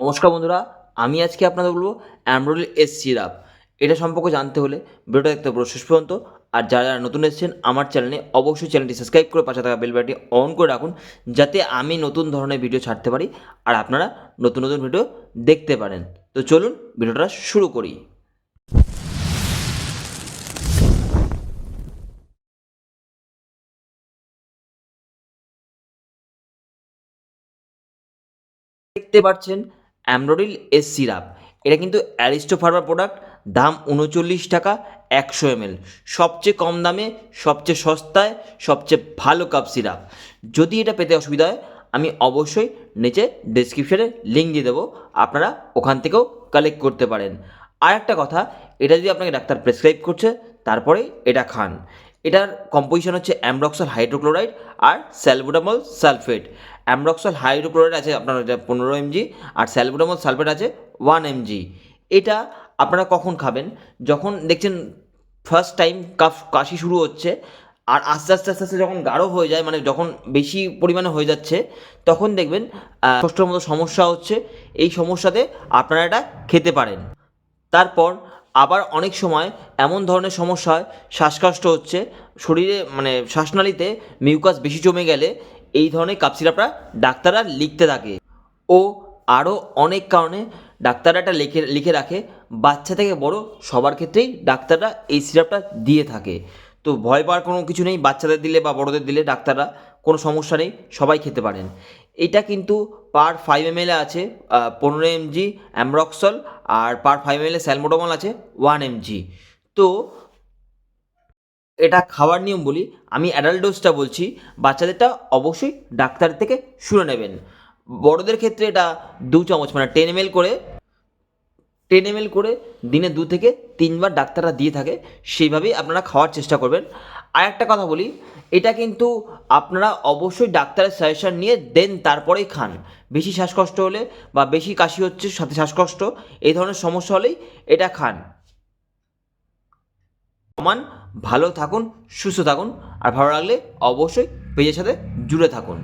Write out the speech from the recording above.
নমস্কার বন্ধুরা, আমি আজকে আপনাদের বলব অ্যামরোল এস সিরাপ এটা সম্পর্কে জানতে হলে ভিডিওটা দেখতে পুরো শেষ পর্যন্ত। আর যারা যারা নতুন এসেছেন আমার চ্যানেলে, অবশ্যই চ্যানেলটি সাবস্ক্রাইব করে পাশে থাকা বেল অন করে রাখুন, যাতে আমি নতুন ধরনের ভিডিও ছাড়তে পারি আর আপনারা নতুন নতুন ভিডিও দেখতে পারেন। তো চলুন ভিডিওটা শুরু করি। দেখতে পাচ্ছেন অ্যামরোডিল এস সিরাপ। এটা কিন্তু অ্যারিস্টো ফার্মা প্রোডাক্ট, দাম উনচল্লিশ টাকা, একশো এমএল। সবচেয়ে কম দামে, সবচেয়ে সস্তায়, সবচেয়ে ভালো কাপ সিরাপ। যদি এটা পেতে অসুবিধা হয়, আমি অবশ্যই নিচে ডেসক্রিপশানে লিঙ্ক দিয়ে দেবো, আপনারা ওখান থেকেও কালেক্ট করতে পারেন। আর একটা কথা, এটা যদি আপনাকে ডাক্তার প্রেসক্রাইব করছে, তারপরেই এটা খান। এটার কম্পোজিশন হচ্ছে অ্যামরক্সল হাইড্রোক্লোরাইড আর স্যালবুটামল সালফেট। অ্যামরক্সল হাইড্রোক্লোরাইড আছে, আপনার এটা পনেরো এমজি, আর স্যালবুটামল সালফেট আছে ওয়ান এমজি এটা আপনারা কখন খাবেন? যখন দেখছেন ফার্স্ট টাইম কাফ, কাশি শুরু হচ্ছে, আর আস্তে আস্তে আস্তে আস্তে যখন গাঢ় হয়ে যায় মানে যখন বেশি পরিমাণে হয়ে যাচ্ছে, তখন দেখবেন কষ্টের মতো সমস্যা হচ্ছে। এই সমস্যাতে আপনারা এটা খেতে পারেন। তারপর আবার অনেক সময় এমন ধরনের সমস্যা হয়, শ্বাসকষ্ট হচ্ছে, শরীরে মানে শ্বাসনালীতে মিউকাস বেশি জমে গেলে এই ধরনের কাপ সিরাপটা ডাক্তাররা লিখতে থাকে। ও আরও অনেক কারণে ডাক্তাররা এটা লিখে লিখে রাখে। বাচ্চা থেকে বড় সবার ক্ষেত্রেই ডাক্তাররা এই সিরাপটা দিয়ে থাকে। তো ভয় পাওয়ার কোনো কিছু নেই, বাচ্চাদের দিলে বা বড়দের দিলে ডাক্তাররা কোনো সমস্যা নেই, সবাই খেতে পারেন। এটা কিন্তু পার ফাইভ এম আছে পনেরো এমজি অ্যামরক্সল আর পার ফাইভ এম এল স্যালমোডোমল আছে ওয়ান এমজি তো এটা খাওয়ার নিয়ম বলি, আমি অ্যাডাল্ট ডোজটা বলছি, বাচ্চাদেরটা অবশ্যই ডাক্তার থেকে শুনে নেবেন। বড়দের ক্ষেত্রে এটা দু চামচ মানে টেন এম করে টেন এম করে দিনে দু থেকে তিনবার ডাক্তাররা দিয়ে থাকে, সেইভাবেই আপনারা খাওয়ার চেষ্টা করবেন। আর একটা কথা বলি, এটা কিন্তু আপনারা অবশ্যই ডাক্তারের সাজেশন নিয়ে দেন, তারপরেই খান। বেশি শ্বাসকষ্ট হলে বা বেশি কাশি হচ্ছে, সাথে শ্বাসকষ্ট, এই ধরনের সমস্যা হলেই এটা খান। সমান ভালো থাকুন সুস্থ থাকুন আর ভালো লাগলে অবশ্যই পেজের সাথে জুড়ে থাকুন।